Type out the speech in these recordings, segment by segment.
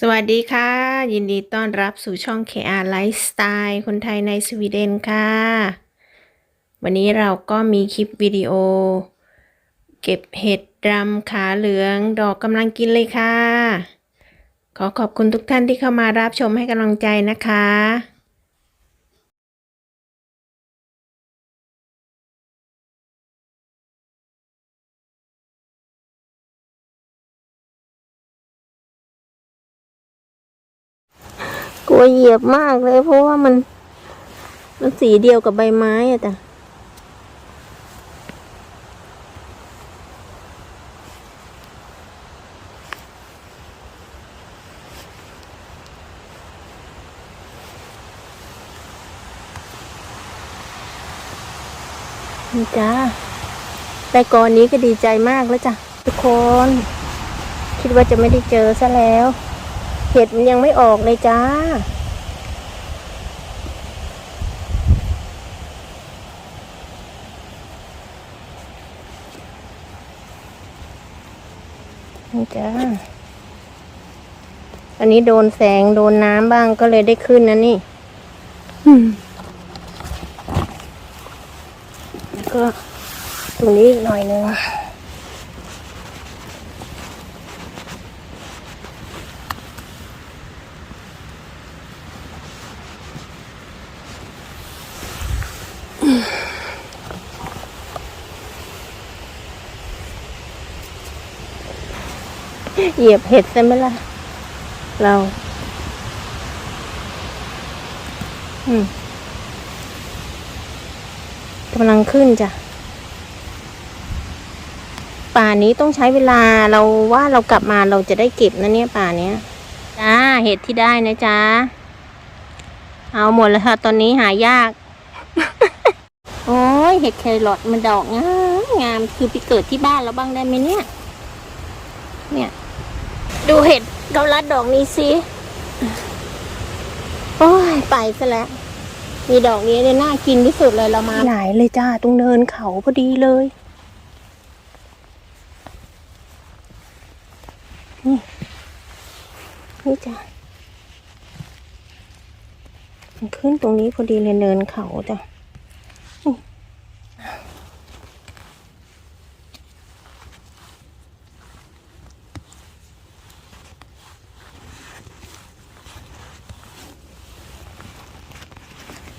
สวัสดีค่ะ ยินดีต้อนรับสู่ช่อง KR Lifestyle คนไทยในสวีเดนค่ะ วันนี้เราก็มีคลิปวิดีโอ เก็บเห็ดรำขาเหลืองดอกกำลังกินเลยค่ะ ขอขอบคุณทุกท่านที่เข้ามารับชมให้กำลังใจนะคะ ลัวเหยียบมากเลย เพราะว่ามัน มันสีเดียวกับใบไม้อะจ้ะนี่จ้าแต่ก่อนนี้ก็ดีใจมากแล้วจ้ะทุกคน คิดว่าจะไม่ได้เจอซะแล้ว เห็ดมันยังไม่ออกเลยจ้า นี่จ้า อันนี้โดนแสงโดนน้ำบ้างก็เลยได้ขึ้นนะนี่อืมแล้วก็ตรงนี้อีกหน่อยหนึง เหยียบเห็ดใช่ไหมล่ะ เรา อืมกำลังขึ้นจ้ะ ป่านี้ต้องใช้เวลาเราว่าเรากลับมาเราจะได้เก็บนะเนี่ยป่าเนี้ยจ้าเห็ดที่ได้นะจ๊ะ เอาหมดแล้วค่ะ ตอนนี้หายาก โอ้ยเห็ดแครอทมันดอกงามงามคือไปเกิดที่บ้านเราบ้างได้ไหมเนี่ย เนี่ย ดูเห็ดเกาลัดดอกนี้สิโอ้ยไปซะแล้ว มีดอกนี้เนี่ยน่ากินที่สุดเลยเรามาหลายเลยจ้าตรงเนินเขาพอดีเลย นี่ นี่จ้ามันขึ้นตรงนี้พอดีเลยเนินเขาจ้ะ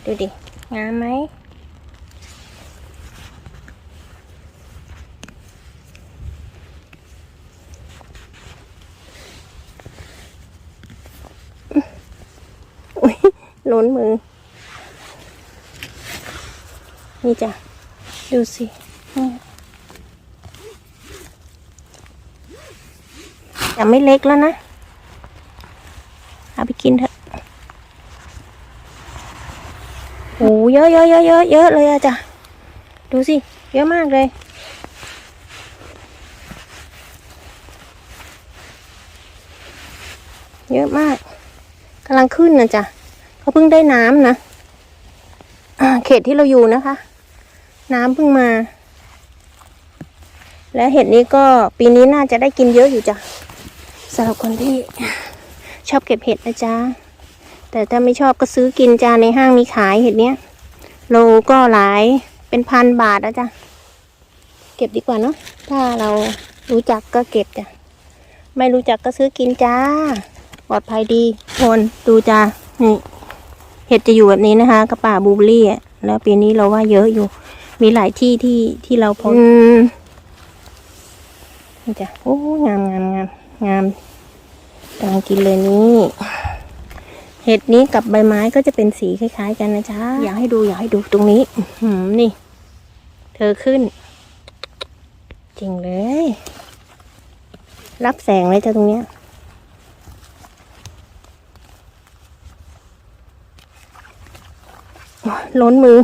ดูดิ งามไหม อุ้ยล้นมือ นี่จ้ะ ดูสิยแต่ไม่เล็กแล้วนะ เอาไปกินเถอะโอ้ เยอะเยอะเยอะเยอะเยอะเลยอะจ้ะดูสิ เยอะมากเลยเยอะมากกำลังขึ้นนะจ๊ะเขาเพิ่งได้น้ำนะเขตที่เราอยู่นะคะ น้ำเพิ่งมา และเห็ดนี้ก็ปีนี้น่าจะได้กินเยอะอยู่จ้ะสำหรับคนที่ชอบเก็บเห็ดนะจ๊ะแต่ถ้าไม่ชอบก็ซื้อกินจ้าในห้างมีขายเห็ดเนี้ย โลก็หลายเป็นพันบาทนะจ๊ะ เก็บดีกว่าเนาะถ้าเรารู้จักก็เก็บจ้ะ ไม่รู้จักก็ซื้อกินจ้า ปลอดภัยดีคนดูจ้านี่เห็ดจะอยู่แบบนี้นะคะกระป่าบลูเบอร์รี่อะแล้วปีนี้เราว่าเยอะอยู่ มีหลายที่ที่ที่เราพบอืมนี่จ้ะโอ้งามงามงามงามกำลังกินเลยนี่ เห็ดนี้กับใบไม้ก็จะเป็นสีคล้าย ๆ กันนะจ๊ะ อยากให้ดูอยากให้ดูตรงนี้หืมนี่ เธอขึ้น จริงเลย รับแสงเลยจ้ะตรงเนี้ยล้นมือ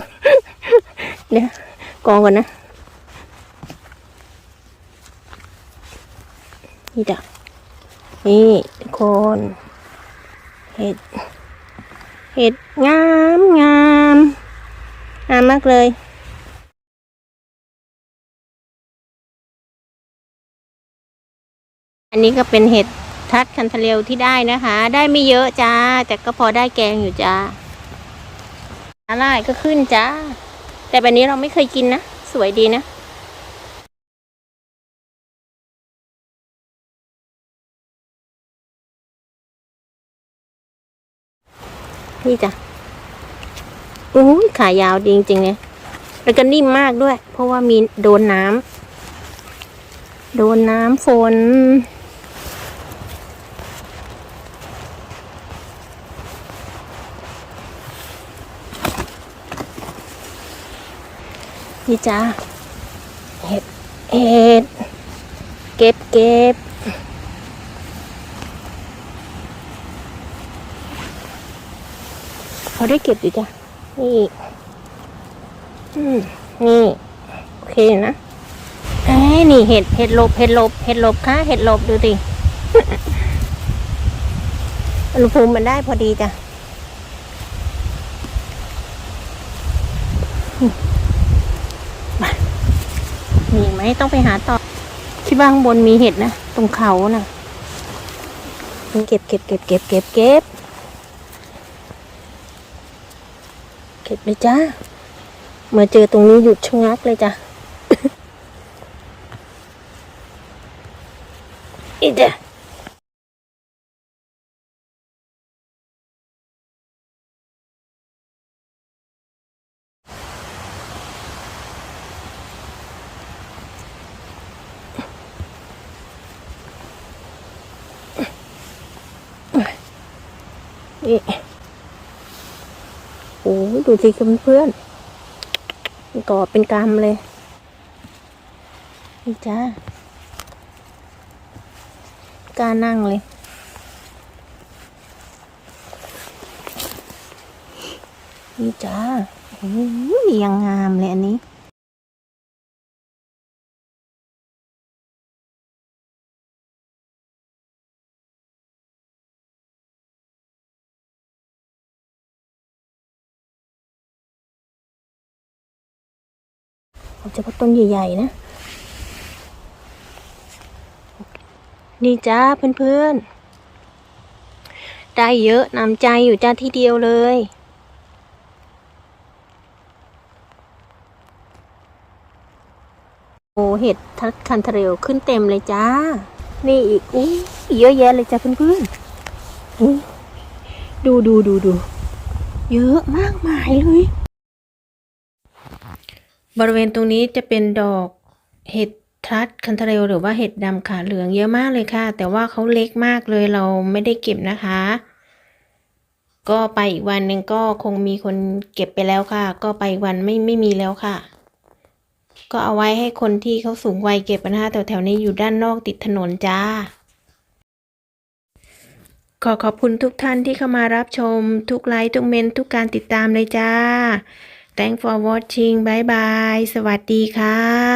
เดี๋ยวกองก่อนนะ นี่จ้ะนี่คนเห็ด เห็ดงามงามงามมากเลยอันนี้ก็เป็นเห็ดทัดคันทะเลวที่ได้นะคะ ได้ไม่เยอะจ้า แต่ก็พอได้แกงอยู่จ้าอะไรก็ขึ้นจ้า แต่แบบนี้เราไม่เคยกินนะ สวยดีนะ นี่จ้ะอุ้ยขายาวดีจริงๆเลยแล้วก็นิ่มมากด้วย เพราะว่ามีโดนน้ำโดนน้ำฝนนี่จ้าเห็ดเห็ดเก็บเก็บ พอได้เก็บอยู่จ้ะ นี่นี่ โอเคนะเอ้นี่เห็ด เห็ดลบ เห็ดลบ เห็ดลบค่ะ เห็ดลบดูดิอุณหภูมิมันได้พอดีจ้ะมามีไหมต้องไปหาต่อ ที่บ้านข้างบนมีเห็ดนะ ตรงเขาน่ะ เก็บเก็บเก็บเก็บเก็บเก็บ เก็บเลยจ้ามาเจอตรงนี้หยุดชะงักเลยจ้ะอีเดะนี่โอ้ย ดูสิคุณเพื่อนๆก่อเป็นกรรมเลยนี่จ้ากล้านั่งเลยนี่จ้าโอ้ยยังงามเลยอันนี้ เอาเฉพาะต้นใหญ่ๆนะ นี่จ้าเพื่อนๆ ได้เยอะนำใจอยู่จ้าที่เดียวเลยโอ้เห็ดทัดคันเทเรลขึ้นเต็มเลยจ้า นี่อีกอู้เยอะแยะเลยจ้าเพื่อนๆอู้ดูดูดูดู เยอะมากมายเลย บริเวณตรงนี้จะเป็นดอกเห็ดทัดคันเทเรลหรือว่าเห็ดดำขาเหลืองเยอะมากเลยค่ะ แต่ว่าเขาเล็กมากเลยเราไม่ได้เก็บนะคะ ก็ไปอีกวันหนึ่งก็คงมีคนเก็บไปแล้วค่ะ ก็ไปอีกวันไม่ไม่มีแล้วค่ะ ก็เอาไว้ให้คนที่เขาสูงวัยเก็บนะคะแถวแถวนี้อยู่ด้านนอกติดถนนจ้า ขอขอบคุณทุกท่านที่เข้ามารับชม ทุกไลค์ทุกเมนต์ทุกการติดตามเลยจ้า Thank for watching บายบาย สวัสดีค่ะ